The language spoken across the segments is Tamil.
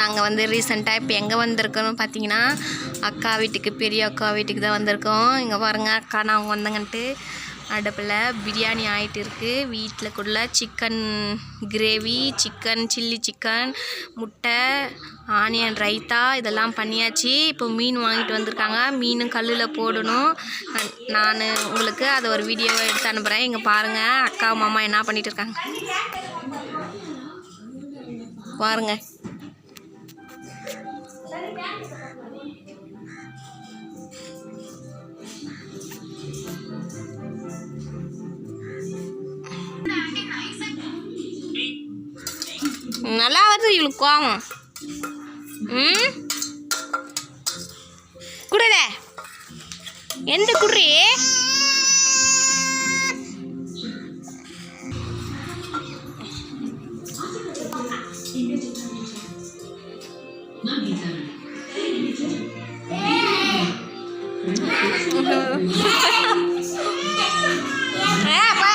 நாங்கள் வந்து ரீசெண்டாக இப்போ எங்கே வந்திருக்கோம்னு பார்த்தீங்கன்னா அக்கா வீட்டுக்கு பெரிய அக்கா வீட்டுக்கு தான் வந்திருக்கோம். இங்கே பாருங்க அக்கா நான் வந்தங்கன்ட்டு. அடுப்பில் பிரியாணி ஆகிட்டு இருக்குது வீட்டில் chicken gravy chicken chilli chicken முட்டை ஆனியன் ரைத்தா இதெல்லாம் பண்ணியாச்சு. இப்போ மீன் வாங்கிட்டு வந்திருக்காங்க. மீனும் கல்லில் போடணும். நான் உங்களுக்கு அதை ஒரு வீடியோவை எடுத்து அனுப்புகிறேன் இங்கே பாருங்கள் அக்கா மாமா என்ன பண்ணிகிட்டு இருக்காங்க. பாருங்க. நல்லா வருது இவளுக்கு கோவம். ம்? குடுத எந்த குடுறி?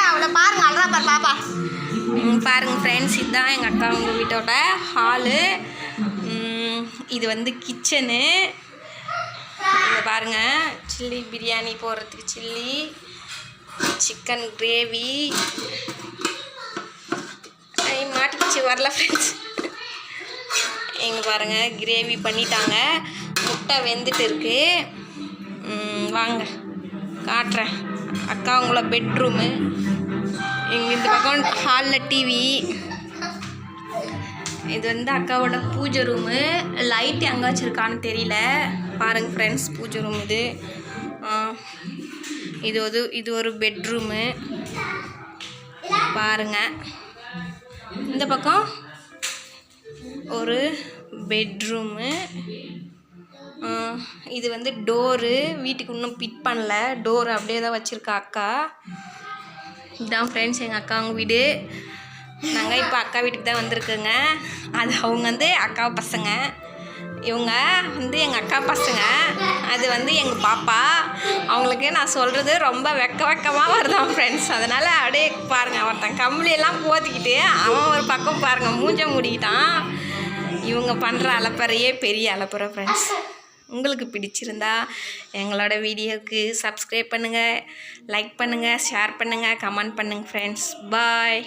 அவளை பாருங்க அழகா பாரு பாப்பா. பாருங்கள் பாருங்க ஃப்ரெண்ட்ஸ் இதுதான் எங்கள் அக்கா அவங்க வீட்டோட ஹாலு இது வந்து கிச்சனு இங்கே பாருங்கள் சில்லி பிரியாணி போடுறதுக்கு சில்லி சிக்கன் கிரேவி மாட்டிக்கிச்சு வரல ஃப்ரெண்ட்ஸ் எங்க பாருங்கள் கிரேவி பண்ணிட்டாங்க. முட்டை வெந்துட்டு இருக்கு. வாங்க காட்டுறேன். அக்கா உங்களோட பெட்ரூமு எங்கள் இந்த பக்கம் ஹாலில் டிவி இது வந்து அக்காவோட பூஜை ரூமு லைட் எங்கே வச்சுருக்கான்னு தெரியல. பாருங்கள் ஃப்ரெண்ட்ஸ் பூஜை ரூம் இது. இது ஒரு இது ஒரு பெட்ரூமு பாருங்கள் இந்த பக்கம் ஒரு பெட்ரூமு இது வந்து டோரு வீட்டுக்கு இன்னும் பிட் பண்ணல. டோர் அப்படியே தான் வச்சுருக்கா அக்கா. இதுதான் ஃப்ரெண்ட்ஸ் எங்கள் அக்காங்க வீடு. நாங்கள் இப்போ அக்கா வீட்டுக்கு தான் வந்திருக்கோங்க. அது அவங்க வந்து அக்கா பசங்க. இவங்க வந்து எங்கள் அக்கா பசங்க. அது வந்து எங்கள் பாப்பா. அவங்களுக்கு நான் சொல்கிறது ரொம்ப வெக்க வெக்கமாக வருதான் ஃப்ரெண்ட்ஸ் அதனால் அப்படியே பாருங்கள் ஒருத்தன் கம்பளியெல்லாம் போத்திக்கிட்டு அவன் ஒரு பக்கம் பாருங்கள் மூஞ்ச மூடிக்கிட்டான். இவங்க பண்ணுற அலப்பறையே பெரிய அலப்பறை ஃப்ரெண்ட்ஸ் உங்களுக்கு பிடிச்சிருந்தா எங்களோட வீடியோவுக்கு சப்ஸ்கிரைப் பண்ணுங்கள் லைக் பண்ணுங்கள் ஷேர் பண்ணுங்கள் கமெண்ட் பண்ணுங்கள் ஃப்ரெண்ட்ஸ் பாய்